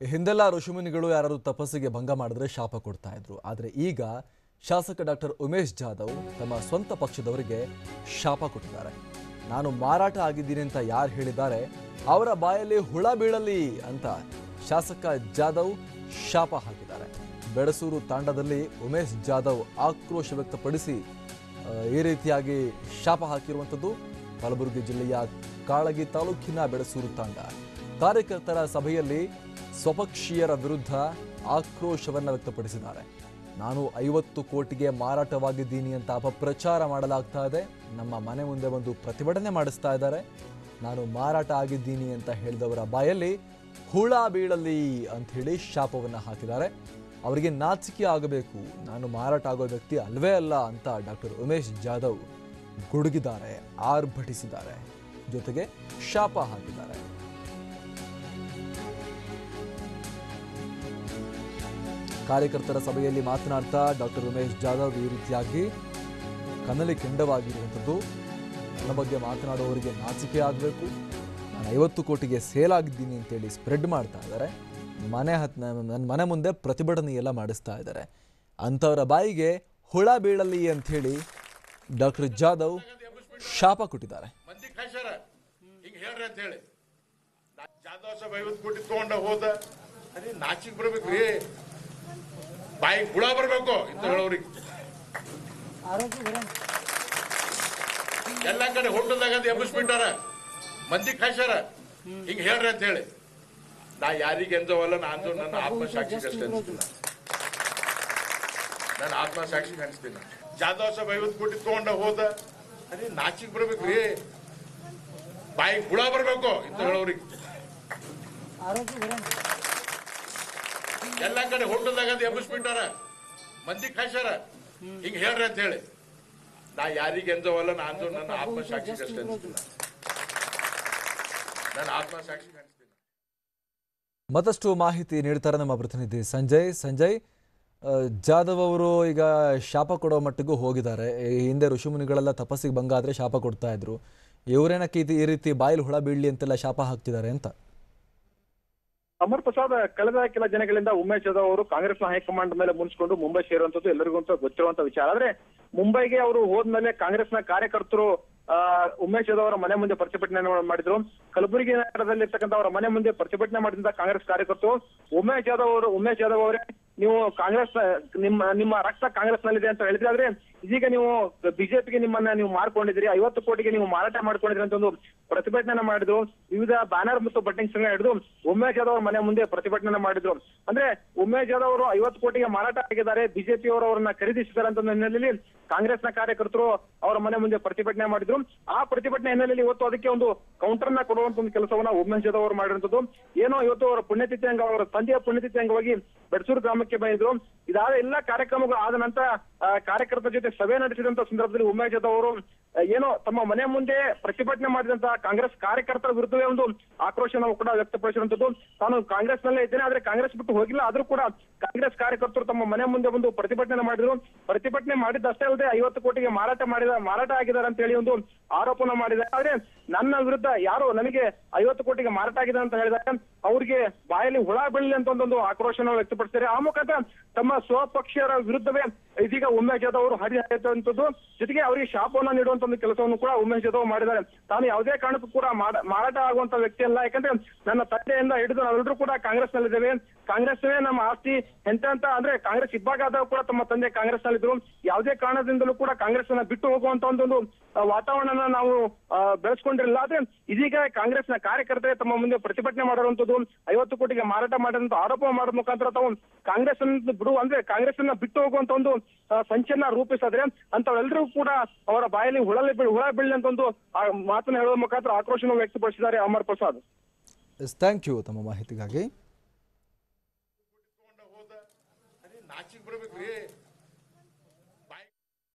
ಹಿಂದೆಲ್ಲ ಋಷಿಮುನಿಗಳು ಯಾರಾದರೂ ತಪಸ್ಸಿಗೆ ಭಂಗ ಮಾಡಿದ್ರೆ ಶಾಪ ಕೊಡ್ತಾ ಇದ್ರು. ಆದರೆ ಈಗ ಶಾಸಕ ಡಾಕ್ಟರ್ ಉಮೇಶ್ ಜಾಧವ್ ತಮ್ಮ ಸ್ವಂತ ಪಕ್ಷದವರಿಗೆ ಶಾಪ ಕೊಟ್ಟಿದ್ದಾರೆ. ನಾನು ಮಾರಾಟ ಆಗಿದ್ದೀನಿ ಅಂತ ಯಾರು ಹೇಳಿದ್ದಾರೆ, ಅವರ ಬಾಯಲ್ಲಿ ಹುಳ ಬೀಳಲಿ ಅಂತ ಶಾಸಕ ಜಾಧವ್ ಶಾಪ ಹಾಕಿದ್ದಾರೆ. ಬೆಡಸೂರು ತಾಂಡದಲ್ಲಿ ಉಮೇಶ್ ಜಾಧವ್ ಆಕ್ರೋಶ ವ್ಯಕ್ತಪಡಿಸಿ ಈ ರೀತಿಯಾಗಿ ಶಾಪ ಹಾಕಿರುವಂಥದ್ದು ಕಲಬುರಗಿ ಜಿಲ್ಲೆಯ ಕಾಳಗಿ ತಾಲೂಕಿನ ಬೆಡಸೂರು ತಾಂಡ. ಕಾರ್ಯಕರ್ತರ ಸಭೆಯಲ್ಲಿ ಸ್ವಪಕ್ಷೀಯರ ವಿರುದ್ಧ ಆಕ್ರೋಶವನ್ನು ವ್ಯಕ್ತಪಡಿಸಿದ್ದಾರೆ. ನಾನು ಐವತ್ತು ಕೋಟಿಗೆ ಮಾರಾಟವಾಗಿದ್ದೀನಿ ಅಂತ ಅಪಪ್ರಚಾರ ಮಾಡಲಾಗ್ತಾ ಇದೆ. ನಮ್ಮ ಮನೆ ಮುಂದೆ ಒಂದು ಪ್ರತಿಭಟನೆ ಮಾಡಿಸ್ತಾ ಇದ್ದಾರೆ. ನಾನು ಮಾರಾಟ ಆಗಿದ್ದೀನಿ ಅಂತ ಹೇಳಿದವರ ಬಾಯಲ್ಲಿ ಹುಳ ಬೀಳಲಿ ಅಂತ ಹೇಳಿ ಶಾಪವನ್ನು ಹಾಕಿದ್ದಾರೆ. ಅವರಿಗೆ ನಾಚಿಕೆ ಆಗಬೇಕು. ನಾನು ಮಾರಾಟ ಆಗೋ ವ್ಯಕ್ತಿ ಅಲ್ವೇ ಅಲ್ಲ ಅಂತ ಡಾಕ್ಟರ್ ಉಮೇಶ್ ಜಾಧವ್ ಗುಡುಗಿದ್ದಾರೆ, ಆರ್ಭಟಿಸಿದ್ದಾರೆ. ಜೊತೆಗೆ ಶಾಪ ಹಾಕಿದ್ದಾರೆ. ಕಾರ್ಯಕರ್ತರ ಸಭೆಯಲ್ಲಿ ಮಾತನಾಡ್ತಾ ಡಾಕ್ಟರ್ ಉಮೇಶ್ ಜಾಧವ್ ಈ ರೀತಿಯಾಗಿ ಕನ್ನಲಿ ಕೆಂಡವಾಗಿರುವಂಥದ್ದು. ನನ್ನ ಬಗ್ಗೆ ಮಾತನಾಡುವವರಿಗೆ ನಾಚಿಕೆ ಆಗಬೇಕು. ನಾನು ಐವತ್ತು ಕೋಟಿಗೆ ಸೇಲ್ ಆಗಿದ್ದೀನಿ ಅಂತೇಳಿ ಸ್ಪ್ರೆಡ್ ಮಾಡ್ತಾ ಇದ್ದಾರೆ. ಮನೆ ಹತ್ ನನ್ನ ಮನೆ ಮುಂದೆ ಪ್ರತಿಭಟನೆ ಎಲ್ಲ ಮಾಡಿಸ್ತಾ ಇದ್ದಾರೆ. ಅಂಥವರ ಬಾಯಿಗೆ ಹುಳ ಬೀಳಲಿ ಅಂಥೇಳಿ ಡಾಕ್ಟರ್ ಜಾಧವ್ ಶಾಪ ಕೊಟ್ಟಿದ್ದಾರೆ. ಜಾಧವ್ ಕೋಟಿ ಹೋದ, ಅದೇ ನಾಚಿಕ್ ಬರ್ಬೇಕ್ರಿ. ಬಾಯಿಗೆ ಹುಳ ಬರಬೇಕು ಇಂತ ಹೇಳೋರಿಗೆ. ಎಲ್ಲ ಕಡೆ ಹೋಟೆಲ್ದಾಗ ಅದು ಎಬ್ಬಿಸ್ಬಿಟ್ಟಾರ. ಮಂದಿ ಕಾಯ್ಸಾರ ಹಿಂಗ ಹೇಳ್ರಿ ಅಂತ ಹೇಳಿ. ನಾ ಯಾರಿಗೆ ಎಂದವಲ್ಲ ನಾನು ನನ್ನ ಆತ್ಮ ಸಾಕ್ಷಿ ನನ್ನ ನನ್ನ ಆತ್ಮಸಾಕ್ಷಿಗೆ ಕಾಣಿಸ್ತೀನಿ ಜಾಧವ್ ಸಾಹೇಬ್ ಐವತ್ತು ಕೋಟಿ ತಗೊಂಡ ಹೋದ. ಅದೇ ನಾಚಿಕ್ ಬರ್ಬೇಕ್ರಿ. ಬಾಯಿ ಹುಳ ಬರ್ಬೇಕು ಇಂತ ಹೇಳೋರಿಗೆ. ಎಲ್ಲ ಕಡೆ ಹೋಟೆಲ್ದಾಗ ಅದು ಎಬ್ಬಿಸ್ಬಿಟ್ಟಾರ. ಮಂದಿ ಕಾಯ್ಸಾರ ಹಿಂಗ್ ಹೇಳ್ರಿ ಅಂತ ಹೇಳಿ. ನಾ ಯಾರಿಗೆ ಎಂದವಲ್ಲ ನಾನು ನನ್ನ ಆತ್ಮಸಾಕ್ಷಿ ಅಷ್ಟೇ ನನ್ನ ಆತ್ಮಸಾಕ್ಷಿ ಮತ್ತಷ್ಟು ಮಾಹಿತಿ ನೀಡ್ತಾರೆ ನಮ್ಮ ಪ್ರತಿನಿಧಿ ಸಂಜಯ್. ಸಂಜಯ್ ಜಾಧವ್ ಅವರು ಈಗ ಶಾಪ ಕೊಡೋ ಮಟ್ಟಿಗೂ ಹೋಗಿದ್ದಾರೆ. ಈ ಹಿಂದೆ ಋಷಿಮುನಿಗಳೆಲ್ಲ ತಪಸ್ಸಿಗೆ ಭಂಗ ಆದರೆ ಶಾಪ ಕೊಡ್ತಾ ಇದ್ರು. ಇವರೇನಕ್ಕೆ ಈ ರೀತಿ ಬಾಯಲ್ಲಿ ಹುಳ ಬೀಳಲಿ ಅಂತೆಲ್ಲ ಶಾಪ ಹಾಕ್ತಿದ್ದಾರೆ ಅಂತ? ಅಮರ್ ಪ್ರಸಾದ್ ಕಳೆದ ಕೆಲ ದಿನಗಳಿಂದ ಉಮೇಶ್ ಯಾದವ್ ಅವರು ಕಾಂಗ್ರೆಸ್ ಹೈಕಮಾಂಡ್ ಮೇಲೆ ಮುನ್ಸ್ಕೊಂಡು ಮುಂಬೈ ಸೇರುವಂತದ್ದು ಎಲ್ಲರಿಗೂ ಅಂತ ಗೊತ್ತಿರುವಂತ ವಿಚಾರ. ಆದ್ರೆ ಮುಂಬೈಗೆ ಅವರು ಹೋದ್ಮೇಲೆ ಕಾಂಗ್ರೆಸ್ನ ಕಾರ್ಯಕರ್ತರು ಉಮೇಶ್ ಯಾದವ್ ಅವರ ಮನೆ ಮುಂದೆ ಪ್ರತಿಭಟನೆ ಮಾಡಿದ್ರು. ಕಲಬುರಗಿ ನಗರದಲ್ಲಿ ಇರ್ತಕ್ಕಂಥ ಅವರ ಮನೆ ಮುಂದೆ ಪ್ರತಿಭಟನೆ ಮಾಡಿದಂತ ಕಾಂಗ್ರೆಸ್ ಕಾರ್ಯಕರ್ತರು ಉಮೇಶ್ ಯಾದವ್ ಅವರು, ಉಮೇಶ್ ಯಾದವ್ ಅವರೇ, ನೀವು ಕಾಂಗ್ರೆಸ್ ನಿಮ್ಮ ನಿಮ್ಮ ರಕ್ತ ಕಾಂಗ್ರೆಸ್ ನಲ್ಲಿದೆ ಅಂತ ಹೇಳಿದ್ರೆ ಆದ್ರೆ ಇದೀಗ ನೀವು ಬಿಜೆಪಿಗೆ ನಿಮ್ಮನ್ನ ನೀವು ಮಾರ್ಕೊಂಡಿದ್ರಿ ಐವತ್ತು ಕೋಟಿಗೆ ನೀವು ಮಾರಾಟ ಮಾಡ್ಕೊಂಡಿದ್ರಿ ಅಂತ ಒಂದು ಪ್ರತಿಭಟನೆ ಮಾಡಿದ್ರು, ವಿವಿಧ ಬ್ಯಾನರ್ ಮತ್ತು ಬಟ್ಟಿಂಗ್ಸ್ ಹಿಡಿದು ಉಮೇಶ್ ಯಾದವ್ ಮನೆ ಮುಂದೆ ಪ್ರತಿಭಟನೆ ಮಾಡಿದ್ರು. ಅಂದ್ರೆ ಉಮೇಶ್ ಯಾದವ್ ಅವರು ಐವತ್ತು ಕೋಟಿಗೆ ಮಾರಾಟ ಆಗಿದ್ದಾರೆ, ಬಿಜೆಪಿ ಅವರು ಅವರನ್ನ ಖರೀದಿಸಿದ್ದಾರೆ ಅಂತ ಹಿನ್ನೆಲೆಯಲ್ಲಿ ಕಾಂಗ್ರೆಸ್ನ ಕಾರ್ಯಕರ್ತರು ಅವರ ಮನೆ ಮುಂದೆ ಪ್ರತಿಭಟನೆ ಮಾಡಿದ್ರು. ಆ ಪ್ರತಿಭಟನೆ ಹಿನ್ನೆಲೆಯಲ್ಲಿ ಇವತ್ತು ಅದಕ್ಕೆ ಒಂದು ಕೌಂಟರ್ನ ಕೊಡುವಂತ ಒಂದು ಕೆಲಸವನ್ನ ಉಮೇಶ್ ಯಾದವ್ ಅವರು ಮಾಡಿರುವಂತದ್ದು. ಏನೋ ಇವತ್ತು ಅವರ ಪುಣ್ಯತಿಥಿ ಅಂಗ, ಅವರ ತಂದೆಯ ಪುಣ್ಯತಿಥಿ ಅಂಗವಾಗಿ ಬೆಡ್ಸೂರು ಗ್ರಾಮಕ್ಕೆ ಬಂದಿದ್ರು. ಇದಾದ ಎಲ್ಲಾ ಕಾರ್ಯಕ್ರಮಗಳು ಆದ ನಂತರ ಕಾರ್ಯಕರ್ತರ ಜೊತೆ ಸಭೆ ನಡೆಸಿದಂತ ಸಂದರ್ಭದಲ್ಲಿ ಉಮೇಶ್ ಯಾದವ್ ಅವರು ಆ, ಏನೋ ತಮ್ಮ ಮನೆ ಮುಂದೆ ಪ್ರತಿಭಟನೆ ಮಾಡಿದಂತ ಕಾಂಗ್ರೆಸ್ ಕಾರ್ಯಕರ್ತರ ವಿರುದ್ಧವೇ ಒಂದು ಆಕ್ರೋಶ ನಾವು ಕೂಡ ವ್ಯಕ್ತಪಡಿಸಿರುವಂತದ್ದು ತಾನು ಕಾಂಗ್ರೆಸ್ ನಲ್ಲೇ ಇದ್ದೇನೆ, ಆದ್ರೆ ಕಾಂಗ್ರೆಸ್ ಬಿಟ್ಟು ಹೋಗಿಲ್ಲ. ಆದ್ರೂ ಕೂಡ ಕಾಂಗ್ರೆಸ್ ಕಾರ್ಯಕರ್ತರು ತಮ್ಮ ಮನೆ ಮುಂದೆ ಒಂದು ಪ್ರತಿಭಟನೆ ಮಾಡಿದ್ರು. ಪ್ರತಿಭಟನೆ ಮಾಡಿದ್ದಷ್ಟೇ ಅಲ್ಲದೆ ಐವತ್ತು ಕೋಟಿಗೆ ಮಾರಾಟ ಮಾಡಿದ, ಮಾರಾಟ ಆಗಿದ್ದಾರೆ ಅಂತ ಹೇಳಿ ಒಂದು ಆರೋಪನ ಮಾಡಿದ್ದಾರೆ ಆದ್ರೆ ನನ್ನ ವಿರುದ್ಧ ಯಾರು ನನಗೆ ಐವತ್ತು ಕೋಟಿಗೆ ಮಾರಾಟ ಆಗಿದೆ ಅಂತ ಹೇಳಿದಾಗ ಅವ್ರಿಗೆ ಬಾಯಲ್ಲಿ ಹುಳ ಬೀಳಲಿ ಅಂತ ಒಂದೊಂದು ಆಕ್ರೋಶನ ವ್ಯಕ್ತಪಡಿಸ್ತಾರೆ ಆ ಮುಖಾಂತರ ತಮ್ಮ ಸ್ವಪಕ್ಷೀಯರ ವಿರುದ್ಧವೇ ಇದೀಗ ಉಮೇಶ್ ಜಾಧವ್ ಅವರು ಹರಿಹಾಯುವಂತದ್ದು ಜೊತೆಗೆ ಅವರಿಗೆ ಶಾಪವನ್ನ ನೀಡುವಂತ ಒಂದು ಕೆಲಸವನ್ನು ಕೂಡ ಉಮೇಶ್ ಜಾಧವ್ ಮಾಡಿದ್ದಾರೆ. ತಾನು ಯಾವುದೇ ಕಾರಣಕ್ಕೂ ಕೂಡ ಮಾರಾಟ ಆಗುವಂತ ವ್ಯಕ್ತಿ ಅಲ್ಲ. ಯಾಕಂದ್ರೆ ನನ್ನ ತಂದೆಯಿಂದ ಹಿಡಿದು ನಾವೆಲ್ಲರೂ ಕೂಡ ಕಾಂಗ್ರೆಸ್ ನಲ್ಲಿದ್ದೇವೆ ಕಾಂಗ್ರೆಸ್ ನಮ್ಮ ಆಸ್ತಿ ಎಂತ ಅಂತ ಅಂದ್ರೆ ಕಾಂಗ್ರೆಸ್ ಇಬ್ಬಾಗ ಕೂಡ ತಮ್ಮ ತಂದೆ ಕಾಂಗ್ರೆಸ್ ನಲ್ಲಿದ್ರು ಯಾವುದೇ ಕಾರಣದಿಂದಲೂ ಕೂಡ ಕಾಂಗ್ರೆಸ್ ಅನ್ನ ಬಿಟ್ಟು ಹೋಗುವಂತ ಒಂದು ವಾತಾವರಣ ನಾವು ಬೆಳೆಸ್ಕೊಂಡಿರಲಿಲ್ಲ. ಆದ್ರೆ ಇದೀಗ ಕಾಂಗ್ರೆಸ್ನ ಕಾರ್ಯಕರ್ತರೆ ತಮ್ಮ ಮುಂದೆ ಪ್ರತಿಭಟನೆ ಮಾಡಿರುವಂತದ್ದು, ಐವತ್ತು ಕೋಟಿಗೆ ಮಾರಾಟ ಮಾಡಿದಂತ ಆರೋಪ ಮಾಡೋ ಮುಖಾಂತರ ತಾವು ಕಾಂಗ್ರೆಸ್ ಅನ್ನು ಬಿಡು, ಅಂದ್ರೆ ಕಾಂಗ್ರೆಸ್ ಅನ್ನ ಬಿಟ್ಟು ಹೋಗುವಂತ ಒಂದು ಸಂಚನ್ನ ರೂಪಿಸಿದ್ರೆ ಅಂತವೆಲ್ಲರೂ ಕೂಡ ಅವರ ಬಾಯಲ್ಲಿ ಹುಳಲಿ ಹುಳ ಬೀಳಲಿ ಅಂತ ಒಂದು ಆ ಮಾತನ್ನ ಹೇಳುವ ಮುಖಾಂತರ ಆಕ್ರೋಶವನ್ನು ವ್ಯಕ್ತಪಡಿಸಿದ್ದಾರೆ ಅಮರ್ ಪ್ರಸಾದ್. ಥ್ಯಾಂಕ್ ಯು ತಮ್ಮ ಮಾಹಿತಿಗಾಗಿ.